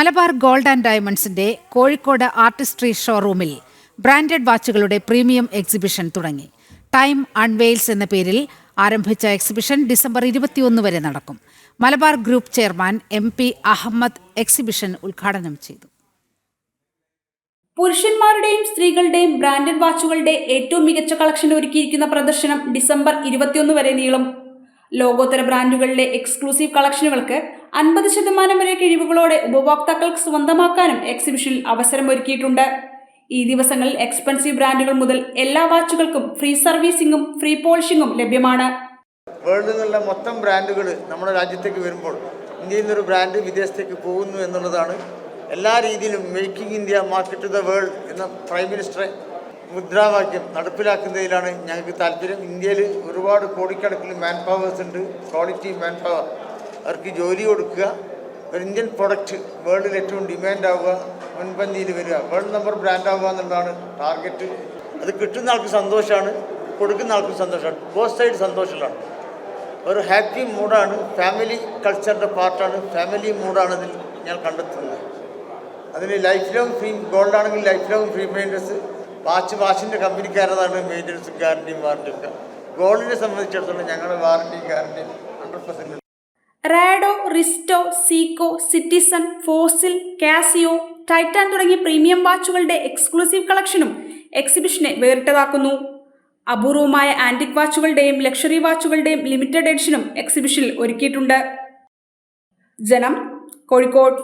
Malabar gold and ഡയമണ്ട്സിന്റെ Kozhikode artistry ഷോറൂമിൽ branded വാച്ചുകളുടെ പ്രീമിയം എക്സിബിഷൻ തുടങ്ങി. ടൈം അൺവെയിൽസ് എന്ന പേരിൽ ആരംഭിച്ച എക്സിബിഷൻ ഡിസംബർ ഇരുപത്തിയൊന്ന് വരെ നടക്കും. Malabar group chairman M P Ahmed exhibition ഉദ്ഘാടനം ചെയ്തു. പുരുഷന്മാരുടെയും സ്ത്രീകളുടെയും ബ്രാൻഡഡ് വാച്ചുകളുടെ ഏറ്റവും മികച്ച കളക്ഷൻ ഒരുക്കിയിരിക്കുന്ന പ്രദർശനം ഡിസംബർ ഇരുപത്തിയൊന്ന് വരെ നീളും. ലോകോത്തര ബ്രാൻഡുകളിലെ എക്സ്ക്ലൂസീവ് കളക്ഷനുകൾക്ക് അൻപത് ശതമാനം വരെ കിഴിവുകളോടെ ഉപഭോക്താക്കൾക്ക് സ്വന്തമാക്കാനും എക്സിബിഷനിൽ അവസരം ഒരുക്കിയിട്ടുണ്ട് ഈ ദിവസങ്ങളിൽ എക്സ്പെൻസീവ് ബ്രാൻഡുകൾ മുതൽ എല്ലാ വാച്ചുകൾക്കും ഫ്രീ സർവീസിംഗും ഫ്രീ പോളിഷിംഗും ലഭ്യമാണ്. നിന്നുള്ള മൊത്തം ബ്രാൻഡുകൾ നമ്മുടെ രാജ്യത്തേക്ക് വരുമ്പോൾ ഇന്ത്യയിൽ നിന്നൊരു ബ്രാൻഡ് വിദേശത്തേക്ക് പോകുന്നു എന്നുള്ളതാണ് എല്ലാ രീതിയിലും making India market the world എന്ന പ്രൈം മിനിസ്റ്ററെ മുദ്രാവാക്യം നടപ്പിലാക്കുന്നതിലാണ് ഞങ്ങൾക്ക് താല്പര്യം. ഇന്ത്യയിൽ ഒരുപാട് കോടിക്കണക്കിന് മാൻ പവേഴ്സ് ഉണ്ട്. ക്വാളിറ്റി മാൻ പവർ അവർക്ക് ജോലി കൊടുക്കുക. ഒരു ഇന്ത്യൻ പ്രൊഡക്റ്റ് വേൾഡിൽ ഏറ്റവും ഡിമാൻഡ് ആവുക മുൻപന്തിയിൽ വരിക. വേൾഡ് നമ്പർ ബ്രാൻഡ് ആവുക എന്നുള്ളതാണ് ടാർഗറ്റ് അത് കിട്ടുന്ന ആൾക്ക് സന്തോഷമാണ് കൊടുക്കുന്ന ആൾക്കും സന്തോഷമാണ്. ബോസ് സൈഡ് സന്തോഷമാണ് ഒരു ഹാപ്പി മൂഡാണ് ഫാമിലി കൾച്ചറിന്റെ പാർട്ടാണ് ഫാമിലി മൂഡാണ് ഇതിൽ ഞാൻ കണ്ടെത്തുന്നത്. അതിന് ലൈഫ് ലോങ് ഫ്രീ ഗോൾഡ് ആണെങ്കിൽ life long free maintenance watch വാച്ചിന്റെ കമ്പനിക്കാരതാണ് മെയിന്റനൻസും ഗ്യാരണ്ടിയും വാറണ്ടിയും ഒക്കെ. ഗോൾഡിനെ സംബന്ധിച്ചിടത്തോളം ഞങ്ങളുടെ വാറണ്ടിയും ഗ്യാരണ്ടിയും hundred percent Rado restore Seiko Citizen Fossil Casio Titan തുടങ്ങിയ പ്രീമിയം വാച്ചുകളുടെ എക്സ്ക്ലൂസീവ് കളക്ഷനും എക്സിബിഷനെ വേറിട്ടതാക്കുന്നു. അപൂർവമായ ആന്റിക് വാച്ചുകളുടെയും ലക്ഷറി വാച്ചുകളുടെയും ലിമിറ്റഡ് എഡിഷനും എക്സിബിഷനിൽ ഒരുക്കിയിട്ടുണ്ട്. ജനം കോഴിക്കോട്.